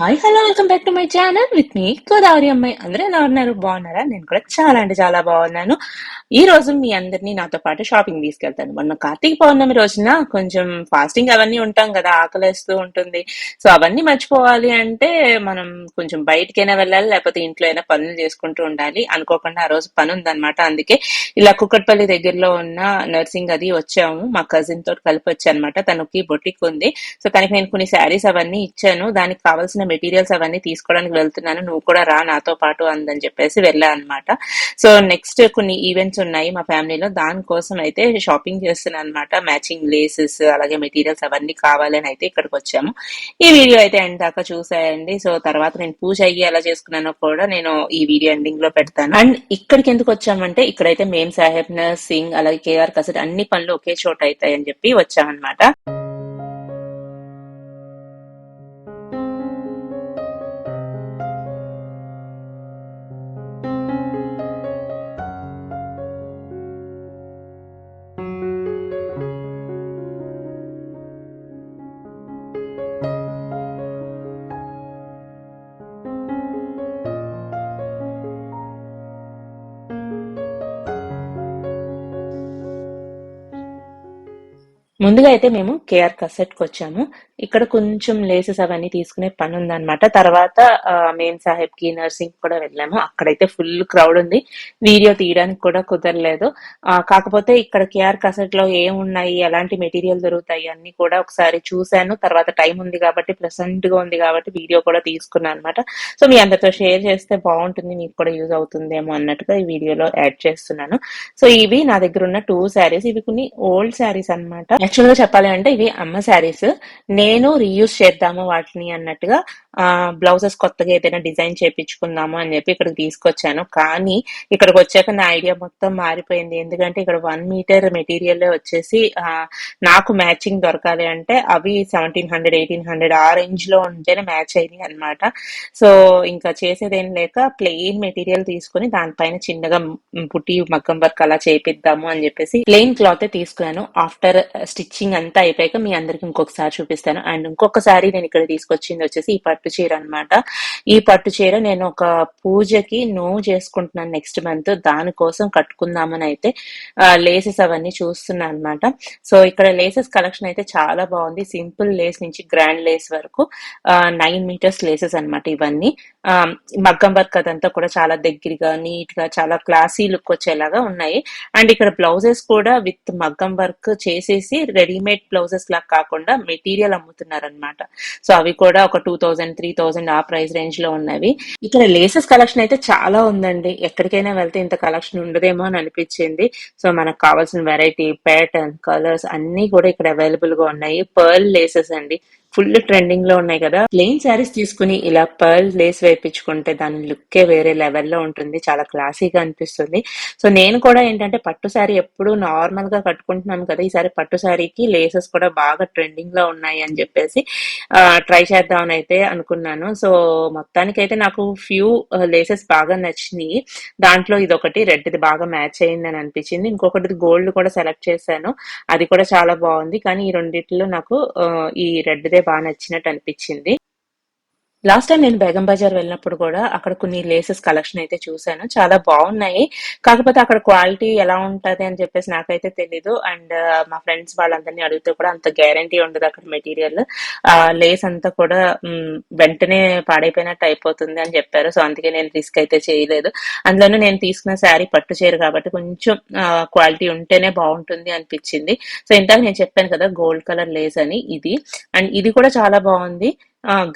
Hi hello welcome back to my channel with me Godavari అమ్మాయి అందరూ ఎలా ఉన్నారు? బాగున్నారా? నేను కూడా చాలా అంటే చాలా బాగున్నాను. ఈ రోజు మీ అందరినీ నాతో పాటు షాపింగ్ తీసుకెళ్తాను. మొన్న కార్తీక పౌర్ణమి రోజున కొంచెం ఫాస్టింగ్ అవన్నీ ఉంటాం కదా ఆకలేస్తూ ఉంటుంది. సో అవన్నీ మర్చిపోవాలి అంటే మనం కొంచెం బయటికైనా వెళ్ళాలి లేకపోతే ఇంట్లో అయినా పనులు చేసుకుంటూ ఉండాలి. అనుకోకుండా ఆ రోజు పని ఉందన్నమాట. అందుకే ఇలా కుక్కట్పల్లి దగ్గరలో ఉన్న నర్సింగ్ అది వచ్చాము. మా కజిన్ తోటి కలిపి వచ్చానమాట. తనకి బొటిక్ ఉంది. సో తనకి నేను కొన్ని శారీస్ అవన్నీ ఇచ్చాను. దానికి కావాల్సిన మెటీరియల్స్ అవన్నీ తీసుకోవడానికి వెళ్తున్నాను. నువ్వు కూడా రా నాతో పాటు అందని చెప్పేసి వెళ్ళా అనమాట సో నెక్స్ట్ కొన్ని ఈవెంట్స్ ఉన్నాయి మా ఫ్యామిలీలో. దానికోసం అయితే షాపింగ్ చేస్తున్నాను అనమాట మ్యాచింగ్ లేసెస్ అలాగే మెటీరియల్స్ అవన్నీ కావాలని అయితే ఇక్కడికి వచ్చాము. ఈ వీడియో అయితే ఎండ్ దాకా చూసాయండి. సో తర్వాత నేను పూజ అయ్యి ఎలా చేసుకున్నానో కూడా నేను ఈ వీడియో ఎండింగ్లో పెడతాను. అండ్ ఇక్కడికి ఎందుకు వచ్చామంటే ఇక్కడైతే మేం సాహెబ్ సింగ్ అలాగే కేఆర్ కసర్ అన్ని పనులు ఒకే చోట అవుతాయని చెప్పి వచ్చామన్నమాట. ముందుగా అయితే మేము కేఆర్ కసెట్కి వచ్చాము ఇక్కడ కొంచెం లేసెస్ అవన్నీ తీసుకునే పని ఉందన్నమాట తర్వాత మెయిన్ సాహెబ్కి నర్సింగ్ కూడా వెళ్ళాము. అక్కడైతే ఫుల్ క్రౌడ్ ఉంది. వీడియో తీయడానికి కూడా కుదరలేదు. కాకపోతే ఇక్కడ కేఆర్ కసెట్లో ఏమున్నాయి ఎలాంటి మెటీరియల్ దొరుకుతాయి అన్ని కూడా ఒకసారి చూశాను. తర్వాత టైం ఉంది కాబట్టి ప్రెసెంట్గా ఉంది కాబట్టి వీడియో కూడా తీసుకున్నాను అనమాట సో మీ అందరితో షేర్ చేస్తే బాగుంటుంది. మీకు కూడా యూజ్ అవుతుందేమో అన్నట్టుగా ఈ వీడియోలో యాడ్ చేస్తున్నాను. సో ఇవి నా దగ్గర ఉన్న టూ శారీస్ ఇవి కొన్ని ఓల్డ్ శారీస్ అన్నమాట. యాక్చువల్గా చెప్పాలి అంటే ఇవి అమ్మ శారీస్ నేను నేను రీయూజ్ చేద్దాము వాటిని అన్నట్టుగా బ్లౌజెస్ కొత్తగా ఏదైనా డిజైన్ చేపించుకుందాము అని చెప్పి ఇక్కడికి తీసుకొచ్చాను. కానీ ఇక్కడికి వచ్చాక నా ఐడియా మొత్తం మారిపోయింది. ఎందుకంటే ఇక్కడ వన్ మీటర్ మెటీరియల్ వచ్చేసి నాకు మ్యాచింగ్ దొరకాలి అంటే అవి సెవెంటీన్ హండ్రెడ్ ఎయిటీన్ హండ్రెడ్ ఆ రేంజ్లో ఉంటేనే మ్యాచ్ అయింది అనమాట సో ఇంకా చేసేదేం లేక ప్లెయిన్ మెటీరియల్ తీసుకుని దానిపైన చిన్నగా పుట్టి మగ్గం వర్క్ అలా చేపిద్దాము అని చెప్పేసి ప్లెయిన్ క్లాత్ తీసుకున్నాను. ఆఫ్టర్ స్టిచ్చింగ్ అంతా అయిపోయాక మీ అందరికి ఇంకొకసారి చూపిస్తాను. అండ్ ఇంకొకసారి నేను ఇక్కడ తీసుకొచ్చింది వచ్చేసి ఈ పట్టు చీర అన్నమాట. ఈ పట్టు చీర నేను ఒక పూజకి నో చేసుకుంటున్నాను నెక్స్ట్ మంత్ దానికోసం కట్టుకుందామని అయితే లేసెస్ అవన్నీ చూస్తున్నాను అనమాట సో ఇక్కడ లేసెస్ కలెక్షన్ అయితే చాలా బాగుంది. సింపుల్ లేస్ నుంచి గ్రాండ్ లేస్ వరకు నైన్ మీటర్స్ లేసెస్ అన్నమాట ఇవన్నీ. మగ్గం వర్క్ అదంతా కూడా చాలా దగ్గరగా నీట్గా చాలా క్లాసీ లుక్ వచ్చేలాగా ఉన్నాయి. అండ్ ఇక్కడ బ్లౌజెస్ కూడా విత్ మగ్గం వర్క్ చేసేసి రెడీమేడ్ బ్లౌజెస్ లాగా కాకుండా మెటీరియల్ అమ్ముతున్నారు అనమాట సో అవి కూడా ఒక టూ థౌజండ్ త్రీ థౌజండ్ ఆ ప్రైస్ రేంజ్లో ఉన్నవి. ఇక్కడ లేసెస్ కలెక్షన్ అయితే చాలా ఉందండి. ఎక్కడికైనా వెళ్తే ఇంత కలెక్షన్ ఉండదేమో అని అనిపించింది. సో మనకు కావాల్సిన వెరైటీ ప్యాటర్న్ కలర్స్ అన్ని కూడా ఇక్కడ అవైలబుల్గా ఉన్నాయి. పర్ల్ లేసెస్ అండి. ఫుల్ ట్రెండింగ్లో ఉన్నాయి కదా. ప్లెయిన్ శారీస్ తీసుకుని ఇలా పర్ల్ లేస్ వేయించుకుంటే దాని లుక్కే వేరే లెవెల్లో ఉంటుంది. చాలా క్లాసీగా అనిపిస్తుంది. సో నేను కూడా ఏంటంటే పట్టు శారీ ఎప్పుడు నార్మల్గా కట్టుకుంటున్నాను కదా. ఈసారి పట్టు శారీకి లేసెస్ కూడా బాగా ట్రెండింగ్లో ఉన్నాయి అని చెప్పేసి ట్రై చేద్దామని అయితే అనుకున్నాను. సో మొత్తానికి అయితే నాకు ఫ్యూ లేసెస్ బాగా నచ్చినాయి. దాంట్లో ఇది ఒకటి రెడ్ది బాగా మ్యాచ్ అయింది అని అనిపించింది. ఇంకొకటి గోల్డ్ కూడా సెలెక్ట్ చేశాను. అది కూడా చాలా బాగుంది. కానీ ఈ రెండిట్లో నాకు ఈ రెడ్ది దే బాగా నచ్చినట్టు అనిపించింది. లాస్ట్ టైం నేను బేగం బజార్ వెళ్ళినప్పుడు కూడా అక్కడ కొన్ని లేసెస్ కలెక్షన్ అయితే చూశాను. చాలా బాగున్నాయి. కాకపోతే అక్కడ క్వాలిటీ ఎలా ఉంటది అని చెప్పేసి నాకైతే తెలీదు. అండ్ మా ఫ్రెండ్స్ వాళ్ళందరినీ అడిగితే కూడా అంత గ్యారంటీ ఉండదు అక్కడ మెటీరియల్. లేస్ అంతా కూడా వెంటనే పాడైపోయినట్టు అయిపోతుంది అని చెప్పారు. సో అందుకే నేను రిస్క్ అయితే చేయలేదు. అందులోనూ నేను తీసుకున్న శారీ పట్టు చీర కాబట్టి కొంచెం క్వాలిటీ ఉంటేనే బాగుంటుంది అనిపించింది. సో ఇంతకు నేను చెప్పాను కదా గోల్డ్ కలర్ లేస్ అని ఇది. అండ్ ఇది కూడా చాలా బాగుంది.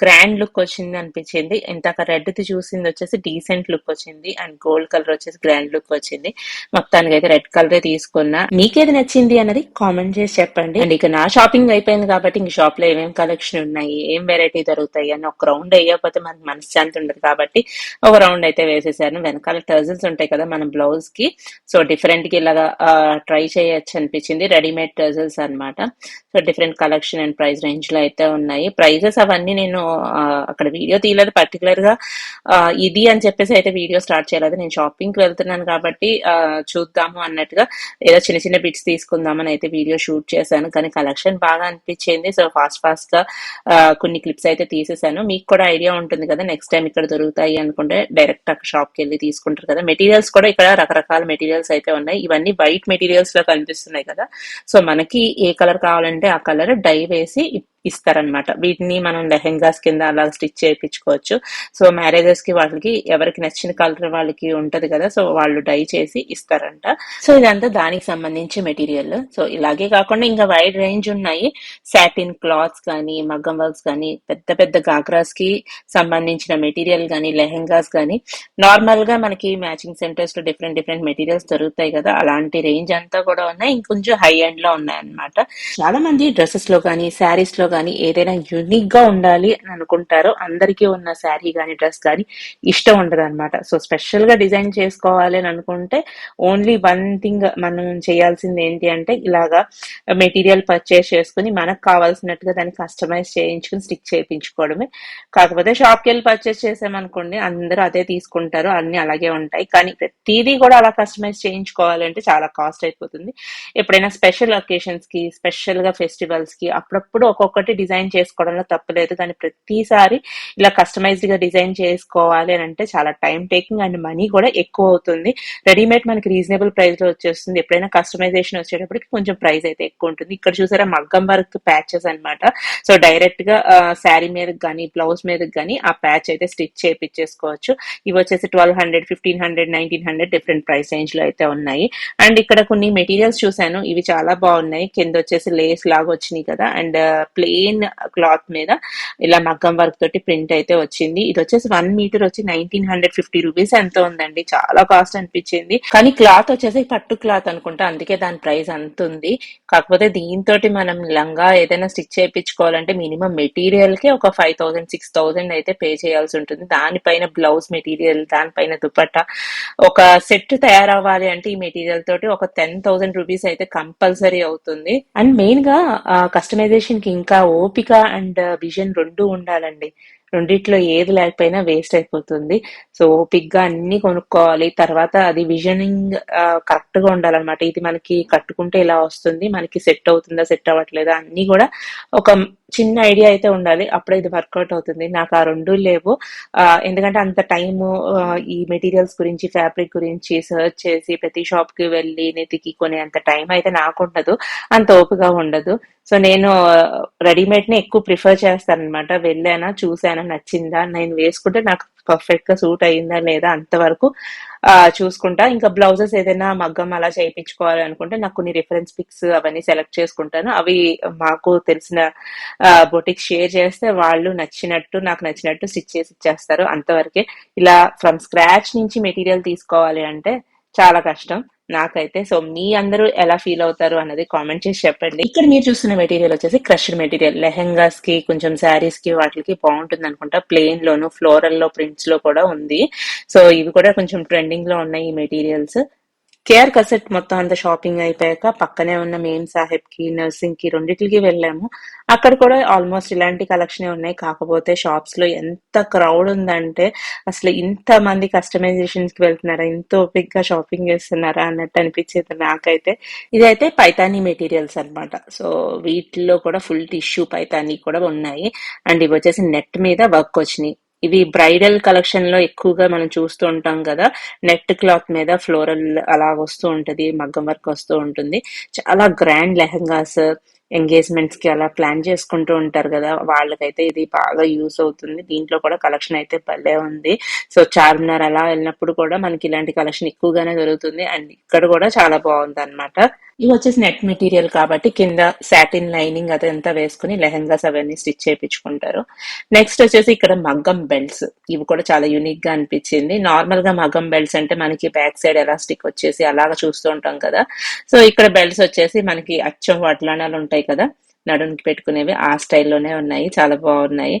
గ్రాండ్ లుక్ వచ్చింది అనిపించింది. ఇంతక రెడ్ది చూసింది వచ్చేసి డీసెంట్ లుక్ వచ్చింది అండ్ గోల్డ్ కలర్ వచ్చేసి గ్రాండ్ లుక్ వచ్చింది. మొత్తానికి అయితే రెడ్ కలర్ తీసుకున్నా. మీకేది నచ్చింది అన్నది కామెంట్ చేసి చెప్పండి. అండ్ ఇక నా షాపింగ్ అయిపోయింది కాబట్టి ఇంక షాప్లో ఏమేమి కలెక్షన్ ఉన్నాయి ఏం వెరైటీ దొరుకుతాయి అని ఒక రౌండ్ వేయకపోతే మనకి మనశ్శాంతి ఉండదు కాబట్టి ఒక రౌండ్ అయితే వేసేసాను. వెనకాల టర్జిల్స్ ఉంటాయి కదా మన బ్లౌజ్కి. సో డిఫరెంట్కి ఇలాగా ట్రై చేయొచ్చు అనిపించింది. రెడీమేడ్ టర్జిల్స్ అన్నమాట. So different collection and price రేంజ్లో అయితే ఉన్నాయి. ప్రైజెస్ అవన్నీ నేను అక్కడ వీడియో తీయలేదు. పర్టికులర్గా ఇది అని చెప్పేసి అయితే వీడియో స్టార్ట్ చేయలేదు. నేను షాపింగ్కి వెళ్తున్నాను కాబట్టి చూద్దాము అన్నట్టుగా ఏదో చిన్న చిన్న బిట్స్ తీసుకుందామని అయితే వీడియో షూట్ చేశాను. కానీ కలెక్షన్ బాగా అనిపించింది. సో ఫాస్ట్ ఫాస్ట్గా కొన్ని క్లిప్స్ అయితే తీసేసాను. మీకు కూడా ఐడియా ఉంటుంది కదా నెక్స్ట్ టైం ఇక్కడ దొరుకుతాయి అనుకుంటే డైరెక్ట్ అక్కడ షాప్కి వెళ్ళి తీసుకుంటారు కదా. మెటీరియల్స్ కూడా ఇక్కడ రకరకాల మెటీరియల్స్ అయితే ఉన్నాయి. ఇవన్నీ వైట్ మెటీరియల్స్లో కనిపిస్తున్నాయి కదా. సో మనకి ఏ కలర్ కావాలంటే ఆ కలర్ డై వేసి ఇస్తారనమాట వీటిని మనం లెహెంగాస్ కింద అలా స్టిచ్ చేయించుకోవచ్చు. సో మ్యారేజెస్కి వాళ్ళకి ఎవరికి నచ్చిన కలర్ వాళ్ళకి ఉంటది కదా సో వాళ్ళు డై చేసి ఇస్తారంట. సో ఇదంతా దానికి సంబంధించి మెటీరియల్. సో ఇలాగే కాకుండా ఇంకా వైడ్ రేంజ్ ఉన్నాయి. సాటిన్ క్లాత్స్ కానీ మగ్గం వర్క్స్ కానీ పెద్ద పెద్ద గాగ్రాస్కి సంబంధించిన మెటీరియల్ కానీ లెహెంగాస్ కానీ నార్మల్గా మనకి మ్యాచింగ్ సెంటర్స్లో డిఫరెంట్ డిఫరెంట్ మెటీరియల్స్ దొరుకుతాయి కదా అలాంటి రేంజ్ అంతా కూడా ఉన్నాయి. ఇంకొంచెం హై ఎండ్లో ఉన్నాయి అన్నమాట చాలా మంది డ్రెస్సెస్లో కానీ శారీస్లో కానీ ఏదైనా యూనిక్గా ఉండాలి అని అనుకుంటారో అందరికీ ఉన్న శారీ కానీ డ్రెస్ కానీ ఇష్టం ఉండదు అనమాట సో స్పెషల్గా డిజైన్ చేసుకోవాలి అని అనుకుంటే ఓన్లీ వన్ థింగ్ మనం చేయాల్సింది ఏంటి అంటే ఇలాగా మెటీరియల్ పర్చేస్ చేసుకుని మనకు కావాల్సినట్టుగా దాన్ని కస్టమైజ్ చేయించుకుని స్టిక్ చేయించుకోవడమే. కాకపోతే షాప్కి వెళ్ళి పర్చేస్ చేసామనుకోండి అందరూ అదే తీసుకుంటారు అన్ని అలాగే ఉంటాయి. కానీ ప్రతిదీ కూడా అలా కస్టమైజ్ చేయించుకోవాలంటే చాలా కాస్ట్ అయిపోతుంది. ఎప్పుడైనా స్పెషల్ అకేషన్స్కి స్పెషల్గా ఫెస్టివల్స్ ఒక్కొక్కటి డిజైన్ చేసుకోవడంలో తప్పలేదు కానీ ప్రతిసారి ఇలా కస్టమైజ్డ్గా డిజైన్ చేసుకోవాలి అని అంటే చాలా టైం టేకింగ్ అండ్ మనీ కూడా ఎక్కువ అవుతుంది. రెడీమేడ్ మనకి రీజనబుల్ ప్రైస్లో వచ్చేస్తుంది. ఎప్పుడైనా కస్టమైజేషన్ వచ్చేటప్పటికి కొంచెం ప్రైస్ అయితే ఎక్కువ ఉంటుంది. ఇక్కడ చూసారా మగ్గం వర్క్ ప్యాచెస్ అన్నమాట. సో డైరెక్ట్గా శారీ మీద కానీ బ్లౌజ్ మీద కానీ ఆ ప్యాచ్ అయితే స్టిచ్ చేపించేసుకోవచ్చు ఇవి వచ్చేసి twelve hundred fifteen hundred nineteen hundred different price రేంజ్లో అయితే ఉన్నాయి. అండ్ ఇక్కడ కొన్ని మెటీరియల్స్ చూసాను. ఇవి చాలా బాగున్నాయి. కింద వచ్చేసి లేస్ లాగా వచ్చినాయి కదా. అండ్ ప్లే ప్లెయిన్ క్లాత్ మీద ఇలా మగ్గం వర్క్ తోటి ప్రింట్ అయితే వచ్చింది. ఇది వచ్చేసి వన్ మీటర్ వచ్చి నైన్టీన్ హండ్రెడ్ ఫిఫ్టీ రూపీస్ ఎంత ఉందండి. చాలా కాస్ట్ అనిపించింది. కానీ క్లాత్ వచ్చేసి పట్టు క్లాత్ అనుకుంటా. అందుకే దాని ప్రైస్ అంత ఉంది. కాకపోతే దీంతో మనం లంగా ఏదైనా స్టిచ్ చేయించుకోవాలంటే మినిమం మెటీరియల్కి ఒక ఫైవ్ థౌసండ్ సిక్స్ థౌసండ్ అయితే పే చేయాల్సి ఉంటుంది. దానిపైన బ్లౌజ్ మెటీరియల్ దానిపైన దుపట్టా ఒక సెట్ తయారవ్వాలి అంటే ఈ మెటీరియల్ తోటి ఒక టెన్ థౌసండ్ రూపీస్ అయితే కంపల్సరీ అవుతుంది. అండ్ మెయిన్గా కస్టమైజేషన్కి ఇంకా ఓపిక అండ్ విజన్ రెండు ఉండాలండి. రెండిట్లో ఏది లేకపోయినా వేస్ట్ అయిపోతుంది. సో ఓపిక్గా అన్ని కొనుక్కోవాలి. తర్వాత అది విజనింగ్ కరెక్ట్గా ఉండాలన్నమాట. ఇది మనకి కట్టుకుంటే ఇలా వస్తుంది మనకి సెట్ అవుతుందా సెట్ అవ్వట్లేదా అన్ని కూడా ఒక చిన్న ఐడియా అయితే ఉండాలి. అప్పుడే ఇది వర్కౌట్ అవుతుంది. నాకు ఆ రెండు లేవు. ఆ, ఎందుకంటే అంత టైము ఈ మెటీరియల్స్ గురించి ఫ్యాబ్రిక్ గురించి సర్చ్ చేసి ప్రతి షాప్కి వెళ్ళి నెతికి కొనే అంత టైం అయితే నాకు ఉండదు. అంత ఓపిక ఉండదు. సో నేను రెడీమేడ్ని ఎక్కువ ప్రిఫర్ చేస్తాను అనమాట వెళ్ళానా చూసానా నచ్చిందా? నేను వేసుకుంటే నాకు పర్ఫెక్ట్గా సూట్ అయిందా లేదా అంతవరకు ఆ, చూసుకుంటా. ఇంకా బ్లౌజెస్ ఏదైనా మగ్గం అలా చేయించుకోవాలి అనుకుంటే నాకు కొన్ని రిఫరెన్స్ పిక్స్ అవన్నీ సెలెక్ట్ చేసుకుంటాను. అవి మాకు తెలిసిన బొటిక్ షేర్ చేస్తే వాళ్ళు నచ్చినట్టు నాకు నచ్చినట్టు స్టిచ్ చేసి ఇచ్చేస్తారు అంతవరకే. ఇలా ఫ్రమ్ స్క్రాచ్ నుంచి మెటీరియల్ తీసుకోవాలి అంటే చాలా కష్టం. నాకైతే సో మీ అందరూ ఎలా ఫీల్ అవుతారు అన్నది కామెంట్ చేసి చెప్పండి. ఇక్కడ మీరు చూస్తున్న మెటీరియల్ వచ్చేసి క్రష్డ్ మెటీరియల్. లెహెంగాస్కి కొంచెం శారీస్కి వాటికి బాగుంటుంది అనుకుంటా. ప్లెయిన్ లోను ఫ్లోరల్లో ప్రింట్స్లో కూడా ఉంది. సో ఇవి కూడా కొంచెం ట్రెండింగ్లో ఉన్నాయి ఈ మెటీరియల్స్. కేఆర్ కసెట్ మొత్తం అంతా షాపింగ్ అయిపోయాక పక్కనే ఉన్న మేం సాహెబ్కి నర్సింగ్కి రెండిటికి వెళ్ళాము. అక్కడ కూడా ఆల్మోస్ట్ ఇలాంటి కలెక్షన్ ఉన్నాయి. కాకపోతే షాప్స్లో ఎంత క్రౌడ్ ఉందంటే అసలు ఇంత మంది కస్టమైజేషన్స్కి వెళ్తున్నారా ఇంత ఓపిక్గా షాపింగ్ చేస్తున్నారా అన్నట్టు అనిపించేది నాకైతే. ఇదైతే పైతానీ మెటీరియల్స్ అన్నమాట. సో వీటిలో కూడా ఫుల్ టిష్యూ పైతానీ కూడా ఉన్నాయి. అండ్ ఇవి వచ్చేసి నెట్ మీద వర్క్ వచ్చినాయి. ఇవి బ్రైడల్ కలెక్షన్లో ఎక్కువగా మనం చూస్తూ ఉంటాం కదా. నెట్ క్లాత్ మీద ఫ్లోరల్ అలా వస్తూ ఉంటది మగ్గం వర్క్ వస్తూ ఉంటుంది. చాలా గ్రాండ్ లెహంగాస్ ఎంగేజ్మెంట్స్కి అలా ప్లాన్ చేసుకుంటూ ఉంటారు కదా. వాళ్ళకైతే ఇది బాగా యూస్ అవుతుంది. దీంట్లో కూడా కలెక్షన్ అయితే భలే ఉంది. సో చార్మినార్ అలా వెళ్ళినప్పుడు కూడా మనకి ఇలాంటి కలెక్షన్ ఎక్కువగానే దొరుకుతుంది. అండ్ ఇక్కడ కూడా చాలా బాగుంది అనమాట ఇవి వచ్చేసి నెట్ మెటీరియల్ కాబట్టి కింద సాటిన్ లైనింగ్ అదంతా వేసుకుని లెహెంగాస్ అవన్నీ స్టిచ్ చేయించుకుంటారు. నెక్స్ట్ వచ్చేసి ఇక్కడ మగ్గం బెల్ట్స్ ఇవి కూడా చాలా యూనిక్గా అనిపించింది. నార్మల్గా మగ్గం బెల్ట్స్ అంటే మనకి బ్యాక్ సైడ్ ఎలాస్టిక్ వచ్చేసి అలాగా చూస్తూ ఉంటాం కదా. సో ఇక్కడ బెల్ట్స్ వచ్చేసి మనకి అచ్చం వడ్లానాలు ఉంటాయి కదా. నడుముకి పెట్టుకునేవి ఆ స్టైల్లోనే ఉన్నాయి చాలా బాగున్నాయి.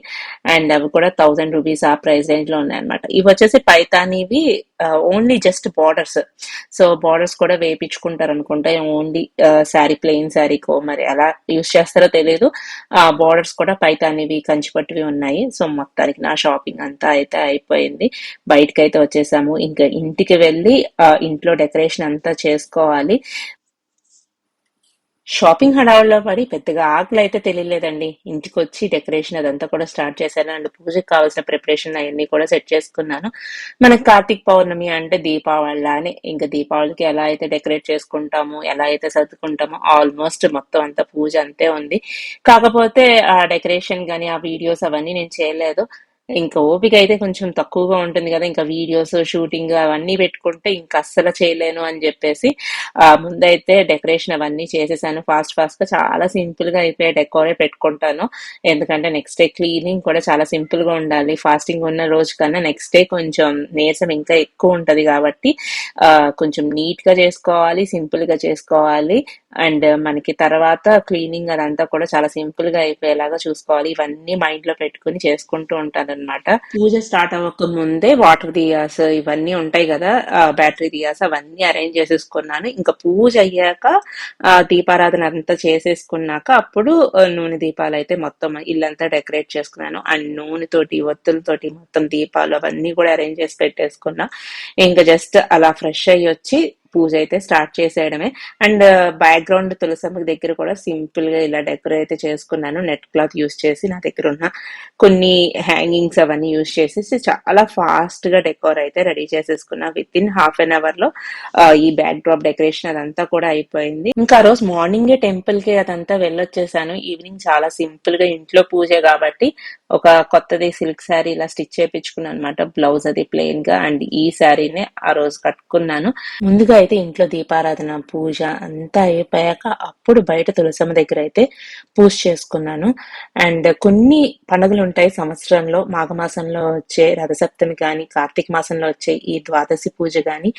అండ్ అవి కూడా థౌజండ్ రూపీస్ ఆ ప్రైస్ రేంజ్లో ఉన్నాయి అనమాట ఇవి వచ్చేసి పైతానివి only just borders so borders కూడా వేయించుకుంటారు అనుకుంటే ఓన్లీ శారీ ప్లెయిన్ శారీకో మరి ఎలా యూస్ చేస్తారో తెలియదు ఆ బార్డర్స్ కూడా పైతానివి కంచిపట్టువి ఉన్నాయి. సో మొత్తానికి నా షాపింగ్ అంతా అయితే అయిపోయింది. బయటకైతే అయితే వచ్చేసాము. ఇంకా ఇంటికి వెళ్ళి ఇంట్లో డెకరేషన్ అంతా చేసుకోవాలి. షాపింగ్ హడావుల్లో పడి పెద్దగా ఆకలి అయితే తెలియలేదండి. ఇంటికి వచ్చి డెకరేషన్ అదంతా కూడా స్టార్ట్ చేశాను. అండ్ పూజకి కావాల్సిన ప్రిపరేషన్ అవన్నీ కూడా సెట్ చేసుకున్నాను. మనకి కార్తీక పౌర్ణమి అంటే దీపావళి అని ఇంకా దీపావళికి ఎలా అయితే డెకరేట్ చేసుకుంటాము ఎలా అయితే సర్దుకుంటామో ఆల్మోస్ట్ మొత్తం అంతా పూజ అంతే ఉంది. కాకపోతే ఆ డెకరేషన్ కానీ ఆ వీడియోస్ అవన్నీ నేను చేయలేదు. ఇంకా ఓపిక అయితే కొంచెం తక్కువగా ఉంటుంది కదా ఇంకా వీడియోస్ షూటింగ్ అవన్నీ పెట్టుకుంటే ఇంకా అస్సలు చేయలేను అని చెప్పేసి ముందైతే డెకరేషన్ అవన్నీ చేసేసాను. ఫాస్ట్ ఫాస్ట్గా చాలా సింపుల్గా అయిపోయే డెకోరే పెట్టుకుంటాను. ఎందుకంటే నెక్స్ట్ డే క్లీనింగ్ కూడా చాలా సింపుల్గా ఉండాలి. ఫాస్టింగ్ ఉన్న రోజు కన్నా నెక్స్ట్ డే కొంచెం నీరసం ఇంకా ఎక్కువ ఉంటది కాబట్టి కొంచెం నీట్గా చేసుకోవాలి సింపుల్గా చేసుకోవాలి. అండ్ మనకి తర్వాత క్లీనింగ్ అదంతా కూడా చాలా సింపుల్గా అయిపోయేలాగా చూసుకోవాలి. ఇవన్నీ మైండ్లో పెట్టుకుని చేసుకుంటూ ఉంటాను. అనమాట పూజ స్టార్ట్ అవ్వక ముందే వాటర్ దియాస్ ఇవన్నీ ఉంటాయి కదా బ్యాటరీ దియాస్ అవన్నీ అరేంజ్ చేసేసుకున్నాను. ఇంకా పూజ అయ్యాక ఆ, దీపారాధన అంతా చేసేసుకున్నాక అప్పుడు నూనె దీపాలు అయితే మొత్తం ఇల్లంతా డెకరేట్ చేసుకున్నాను. అండ్ నూనెతోటి ఒత్తులతోటి మొత్తం దీపాలు అవన్నీ కూడా అరేంజ్ చేసి పెట్టేసుకున్నా. ఇంకా జస్ట్ అలా ఫ్రెష్ అయ్యి వచ్చి పూజ అయితే స్టార్ట్ చేసేయడమే. అండ్ బ్యాక్గ్రౌండ్ తులసమ్మకి దగ్గర కూడా సింపుల్గా ఇలా డెకరేట్ అయితే చేసుకున్నాను. నెట్ క్లాత్ యూస్ చేసి నా దగ్గర ఉన్న కొన్ని హ్యాంగింగ్స్ అవన్నీ యూస్ చేసేసి చాలా ఫాస్ట్గా డెకోర్ అయితే రెడీ చేసేసుకున్నా. విత్ ఇన్ హాఫ్ అన్ అవర్లో uh, ఈ బ్యాక్ డ్రాప్ డెకరేషన్ అదంతా కూడా అయిపోయింది. ఇంకా ఆ రోజు మార్నింగే టెంపుల్కి అదంతా వెళ్ళొచ్చేసాను. ఈవినింగ్ చాలా సింపుల్గా ఇంట్లో పూజ కాబట్టి ఒక కొత్తది సిల్క్ శారీ ఇలా స్టిచ్ చేయించుకున్నాను అనమాట బ్లౌజ్ అది ప్లెయిన్గా. అండ్ ఈ శారీనే ఆ రోజు కట్టుకున్నాను. ముందుగా అయితే ఇంట్లో దీపారాధన పూజ అంతా అయిపోయాక అప్పుడు బయట తులసమ్మ దగ్గర అయితే పూజ చేసుకున్నాను. అండ్ కొన్ని పండుగలు ఉంటాయి సంవత్సరంలో. మాఘమాసంలో వచ్చే రథసప్తమి కానీ కార్తీక మాసంలో వచ్చే ఈ ద్వాదశి పూజ కానీ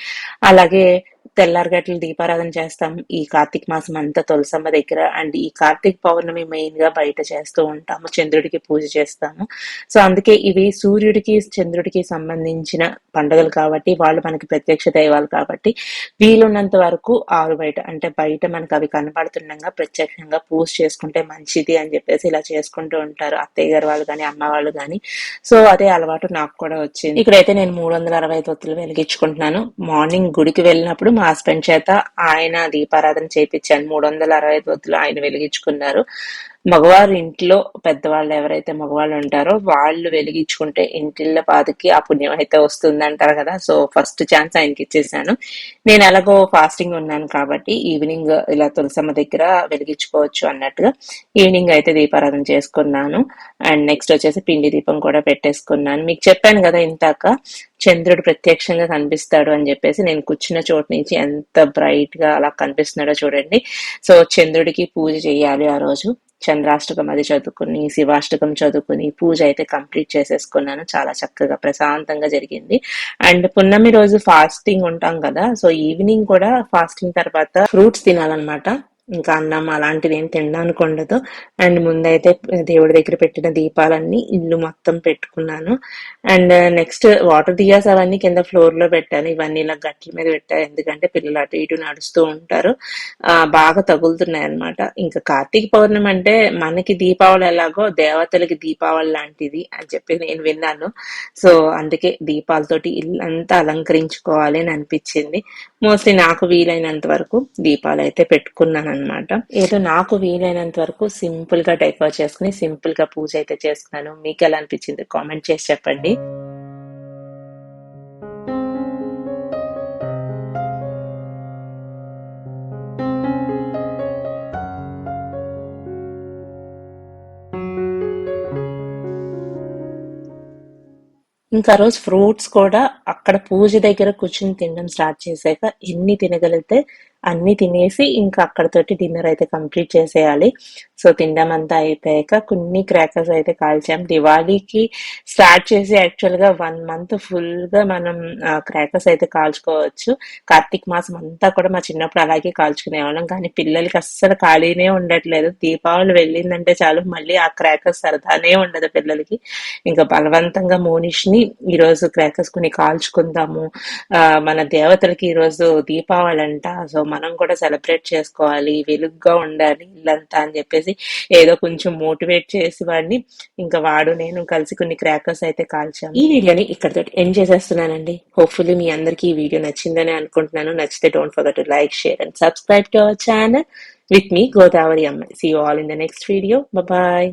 అలాగే తెల్లారగట్లు దీపారాధన చేస్తాం. ఈ కార్తీక మాసం అంతా తులసమ్మ దగ్గర అండ్ ఈ కార్తీక పౌర్ణమి మెయిన్గా బయట చేస్తూ ఉంటాము. చంద్రుడికి పూజ చేస్తాము. సో అందుకే ఇవి సూర్యుడికి చంద్రుడికి సంబంధించిన పండుగలు కాబట్టి వాళ్ళు మనకి ప్రత్యక్ష దైవాలు కాబట్టి వీలున్నంత వరకు ఆరు బయట అంటే బయట మనకు అవి కనపడుతుండగా ప్రత్యక్షంగా పూజ చేసుకుంటే మంచిది అని చెప్పేసి ఇలా చేసుకుంటూ ఉంటారు. అత్తయ్య గారు వాళ్ళు కానీ అమ్మ వాళ్ళు కానీ సో అదే అలవాటు నాకు కూడా వచ్చింది. ఇక్కడైతే నేను మూడు వందల అరవై ఐదు వెలిగించుకుంటున్నాను. మార్నింగ్ గుడికి వెళ్ళినప్పుడు మా హస్బెండ్ చేత ఆయన దీపారాధన చేయించాను మూడు వందల అరవై ఐదు వద్దులు ఆయన వెలిగించుకున్నారు. మగవారు ఇంట్లో పెద్దవాళ్ళు ఎవరైతే మగవాళ్ళు ఉంటారో వాళ్ళు వెలిగించుకుంటే ఇంటిళ్ళ పాదకి ఆ పుణ్యం అయితే వస్తుంది అంటారు కదా. సో ఫస్ట్ ఛాన్స్ ఆయనకి ఇచ్చేసాను. నేను ఎలాగో ఫాస్టింగ్ ఉన్నాను కాబట్టి ఈవినింగ్ ఇలా తులసమ్మ దగ్గర వెలిగించుకోవచ్చు అన్నట్టుగా ఈవినింగ్ అయితే దీపారాధన చేసుకున్నాను. అండ్ నెక్స్ట్ వచ్చేసి పిండి దీపం కూడా పెట్టేసుకున్నాను. మీకు చెప్పాను కదా ఇంతాక చంద్రుడు ప్రత్యక్షంగా కనిపిస్తాడు అని చెప్పేసి నేను కూర్చున్న చోటు నుంచి ఎంత బ్రైట్గా అలా కనిపిస్తున్నాడో చూడండి. సో చంద్రుడికి పూజ చేయాలి ఆ రోజు. చంద్రాష్టకం అది చదువుకుని శివాష్టకం చదువుకుని పూజ అయితే కంప్లీట్ చేసేసుకున్నాను. చాలా చక్కగా ప్రశాంతంగా జరిగింది. అండ్ పున్నమి రోజు ఫాస్టింగ్ ఉంటాం కదా సో ఈవినింగ్ కూడా ఫాస్టింగ్ తర్వాత ఫ్రూట్స్ తినాలన్నమాట. ఇంకా అన్నం అలాంటిది ఏం తినడానికి ఉండదు. అండ్ ముందైతే దేవుడి దగ్గర పెట్టిన దీపాలన్నీ ఇల్లు మొత్తం పెట్టుకున్నాను. అండ్ నెక్స్ట్ వాటర్ దియాస్ అవన్నీ కింద ఫ్లోర్లో పెట్టాను. ఇవన్నీ ఇలా గట్ల మీద పెట్టాను ఎందుకంటే పిల్లలు అటు ఇటు నడుస్తూ ఉంటారు. ఆ బాగా తగులుతున్నాయి అన్నమాట. ఇంకా కార్తీక పౌర్ణమి అంటే మనకి దీపావళి ఎలాగో దేవతలకి దీపావళి లాంటిది అని చెప్పి నేను విన్నాను. సో అందుకే దీపాలతోటి ఇల్లంతా అలంకరించుకోవాలి అని అనిపించింది. మోస్ట్లీ నాకు వీలైనంత వరకు దీపాలు అయితే పెట్టుకున్నాను అనమాట ఏదో నాకు వీలైనంత వరకు సింపుల్గా డెకోర్ చేసుకుని సింపుల్గా పూజ అయితే చేసుకున్నాను. మీకు ఎలా అనిపించింది? కామెంట్ చేసి చెప్పండి. ఇంకా రోజు ఫ్రూట్స్ కూడా అక్కడ పూజ దగ్గర కూర్చుని తినడం స్టార్ట్ చేశాక ఎన్ని తినగలిగితే అన్ని తినేసి ఇంకా అక్కడతోటి డిన్నర్ అయితే కంప్లీట్ చేసేయాలి. సో తినడం అంతా అయిపోయాక కొన్ని క్రాకర్స్ అయితే కాల్చాం. దివాళీకి స్టార్ట్ చేసి యాక్చువల్గా వన్ మంత్ ఫుల్గా మనం క్రాకర్స్ అయితే కాల్చుకోవచ్చు. కార్తీక మాసం అంతా కూడా మా చిన్నప్పుడు అలాగే కాల్చుకునే వాళ్ళం కానీ పిల్లలకి అస్సలు ఖాళీనే ఉండట్లేదు. దీపావళి వెళ్ళిందంటే చాలు. మళ్ళీ ఆ క్రాకర్స్ సరదానే ఉండదు పిల్లలకి. ఇంకా బలవంతంగా మోనిష్ని ఈరోజు ఈ రోజు క్రాకర్స్ కొన్ని కాల్చుకుందాము మన దేవతలకి ఈ రోజు దీపావళి అంట. సో మనం కూడా సెలబ్రేట్ చేసుకోవాలి వెలుగ్గా ఉండాలి ఇల్లంతా అని చెప్పేసి ఏదో కొంచెం మోటివేట్ చేసి వాడిని ఇంకా వాడు నేను కలిసి కొన్ని క్రాకర్స్ అయితే కాల్చాము. ఈ వీడియోని ఇక్కడతో ఎండ్ చేసేస్తున్నానండి. హోప్ఫుల్లీ మీ అందరికీ ఈ వీడియో నచ్చిందని అనుకుంటున్నాను. నచ్చితే don't forget to like share and subscribe to our channel with మీ గోదావరి అమ్మాయి see all in the next video bye